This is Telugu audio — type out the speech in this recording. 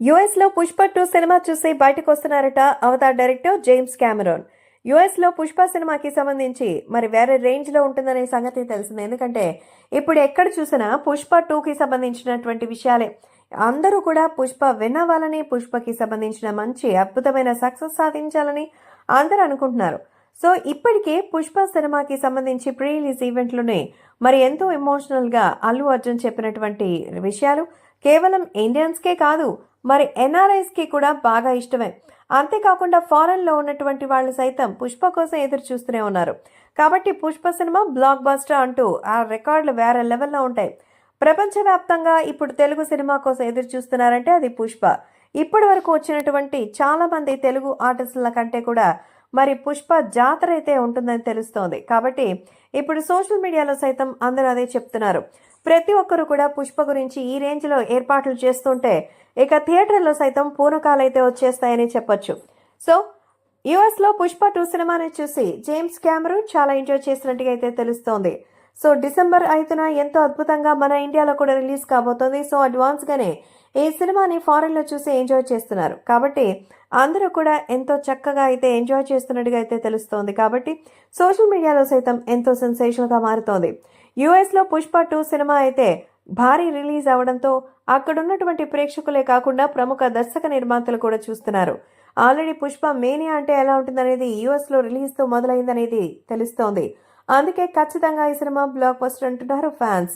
యుఎస్లో పుష్ప టూ సినిమా చూసి బయటకు వస్తున్నారట అవతార్ డైరెక్టర్ జేమ్స్ కెమెరాన్ యుఎస్లో పుష్ప సినిమాకి సంబంధించి మరి వేరే రేంజ్లో ఉంటుందనే సంగతి తెలిసింది. ఎందుకంటే ఇప్పుడు ఎక్కడ చూసినా పుష్ప టూకి సంబంధించినటువంటి విషయాలే. అందరూ కూడా పుష్ప వినవాలని పుష్పకి సంబంధించిన మంచి అద్భుతమైన సక్సెస్ సాధించాలని అందరూ అనుకుంటున్నారు. సో ఇప్పటికే పుష్ప సినిమాకి సంబంధించి ప్రీ రిలీజ్ ఈవెంట్లోనే మరి ఎంతో ఎమోషనల్గా అల్లు అర్జున్ చెప్పినటువంటి విషయాలు కేవలం ఇండియన్స్కే కాదు మరి ఎన్ఆర్ఐస్కి కూడా బాగా ఇష్టమే. అంతేకాకుండా ఫారెన్లో ఉన్నటువంటి వాళ్ళు సైతం పుష్ప కోసం ఎదురు చూస్తూనే ఉన్నారు. కాబట్టి పుష్ప సినిమా బ్లాక్ బస్టర్ అంటూ ఆ రికార్డులు వేరే లెవెల్లో ఉంటాయి. ప్రపంచవ్యాప్తంగా ఇప్పుడు తెలుగు సినిమా కోసం ఎదురు చూస్తున్నారంటే అది పుష్ప. ఇప్పటి వరకు వచ్చినటువంటి చాలామంది తెలుగు ఆర్టిస్టుల కంటే కూడా మరి పుష్ప జాతర అయితే ఉంటుందని తెలుస్తోంది. కాబట్టి ఇప్పుడు సోషల్ మీడియాలో సైతం అందరూ అదే చెప్తున్నారు. ప్రతి ఒక్కరు కూడా పుష్ప గురించి ఈ రేంజ్లో ఏర్పాట్లు చేస్తుంటే ఇక థియేటర్లో సైతం పూనకాలైతే వచ్చేస్తాయని చెప్పొచ్చు. సో యుఎస్లో పుష్ప టూ సినిమాని చూసి జేమ్స్ క్యామరూన్ చాలా ఎంజాయ్ చేసినట్టుగా అయితే తెలుస్తోంది. సో డిసెంబర్ ఐదున ఎంతో అద్భుతంగా మన ఇండియాలో కూడా రిలీజ్ కాబోతోంది. సో అడ్వాన్స్ గానే ఈ సినిమాని ఫారెన్లో చూసి ఎంజాయ్ చేస్తున్నారు. కాబట్టి అందరూ కూడా ఎంతో చక్కగా అయితే ఎంజాయ్ చేస్తున్నట్టుగా అయితే తెలుస్తోంది. కాబట్టి సోషల్ మీడియాలో సైతం ఎంతో సెన్సేషనల్గా మారుతోంది. యుఎస్లో పుష్ప టూ సినిమా అయితే భారీ రిలీజ్ అవడంతో అక్కడున్నటువంటి ప్రేక్షకులే కాకుండా ప్రముఖ దర్శక నిర్మాతలు కూడా చూస్తున్నారు. ఆల్రెడీ పుష్ప మేనియా అంటే ఎలా ఉంటుందనేది యుఎస్లో రిలీజ్తో మొదలైందనేది తెలుస్తోంది. అందుకే ఖచ్చితంగా ఈ సినిమా బ్లాక్ బస్టర్ అంటున్నారు ఫ్యాన్స్